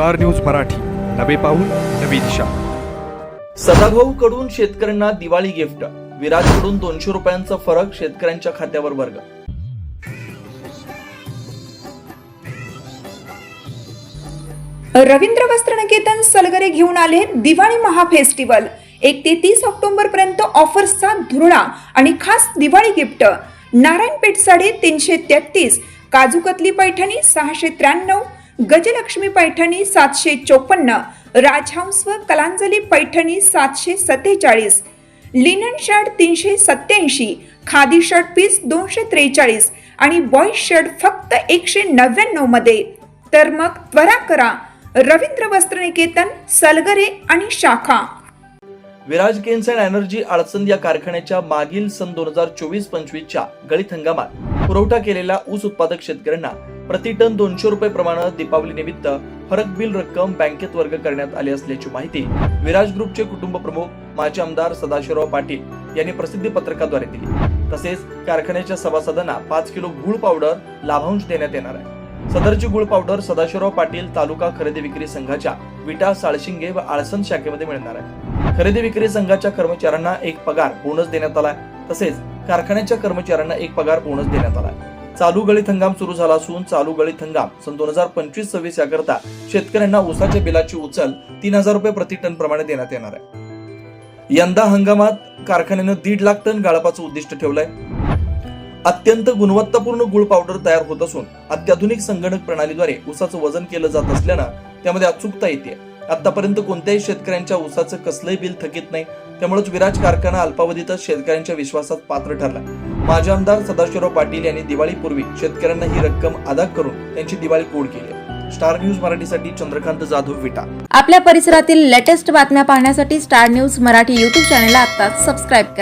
Star news Marathi. नवे पाऊल नवी दिशा. सदाभाऊ कडून शेतकऱ्यांना दिवाळी गिफ्ट. विराजकडून दोनशे रुपयांचा फरक शेतकऱ्यांच्या खात्यावर वर्ग. रवींद्र वस्त्रनिकेतन सलगरे घेऊन आले दिवाळी महा फेस्टिवल. एक ते तीस ऑक्टोबर पर्यंत ऑफर्सचा धुरळा आणि खास दिवाळी गिफ्ट. नारायणपेठ साडे तीनशे तेहतीस काजू कतली पैठणी सहाशे त्र्याण्णव गजलक्ष्मी पैठणी सातशे चोपन्न राजहंस व कलांजली पैठणी सातशे सत्तेचाळीस लिनन शर्ट तीनशे सत्याऐंशी खादी शर्ट पीस दोनशे त्रेचाळीस आणि बॉईज शर्ट फक्त एकशे नव्याण्णवमध्ये. तर मग त्वरा करा. रवींद्र वस्त्रनिकेतन सलगरे आणि शाखा. विराज गेन्स अँड एनर्जी अडचण या कारखान्याच्या मागील सन दोन हजार चोवीस पंचवीसच्या गळीत हंगामात पुरवठा केलेल्या ऊस उत्पादक शेतकऱ्यांना प्रति टन दोनशे रुपये प्रमाणात दीपावली निमित्त फरक बिल रक्कम बँकेत वर्ग करण्यात आली असल्याची माहिती विराज ग्रुपचे कुटुंब प्रमुख माजी आमदार सदाशिवराव पाटील यांनी प्रसिद्धी पत्रकाद्वारे दिली. तसेच कारखान्याच्या सभासदांना पाच किलो गुळ पावडर लाभांश देण्यात येणार आहे. सदरची गुळ पावडर सदाशिवराव पाटील तालुका खरेदी विक्री संघाच्या विटा साळशिंगे व आळसण शाखेमध्ये मिळणार आहे. खरेदी विक्री संघाच्या कर्मचाऱ्यांना एक पगार बोनस देण्यात आलाय तसेच कारखान्याच्या कर्मचाऱ्यांना एक पगार बोनस देण्यात आलाय चालू गळीत हंगाम सुरू झाला असून चालू गळीत हंगाम सन दोन हजार पंचवीस सव्वीस याकरता शेतकऱ्यांना उसाच्या बिलाची उचल तीन हजार रुपये प्रति टन प्रमाणे देण्यात येणार आहे. यंदा हंगामात कारखान्यानं दीड लाख टन गाळपाचं उद्दिष्ट ठेवलंय. अत्यंत गुणवत्तापूर्ण गुळ पावडर तयार होत असून अत्याधुनिक संगणक प्रणालीद्वारे उसाचं वजन केलं जात असल्यानं त्यामध्ये अचूकता येते आतापर्यंत कोणत्याही शेतकऱ्यांच्या उसाचं कसलंही बिल थकीत नाही. त्यामुळेच विराज कारखाना अल्पावधीतच शेतकऱ्यांच्या विश्वासात पात्र ठरला. माजी आमदार सदाशिवराव पाटील यांनी दिवाळीपूर्वी शेतकऱ्यांना ही रक्कम अदा करून त्यांची दिवाळी कोड केली स्टार न्यूज मराठीसाठी चंद्रकांत जाधव विटा. आपल्या परिसरातील लेटेस्ट बातम्या पाहण्यासाठी star news Marathi YouTube channel आता सबस्क्राईब करा.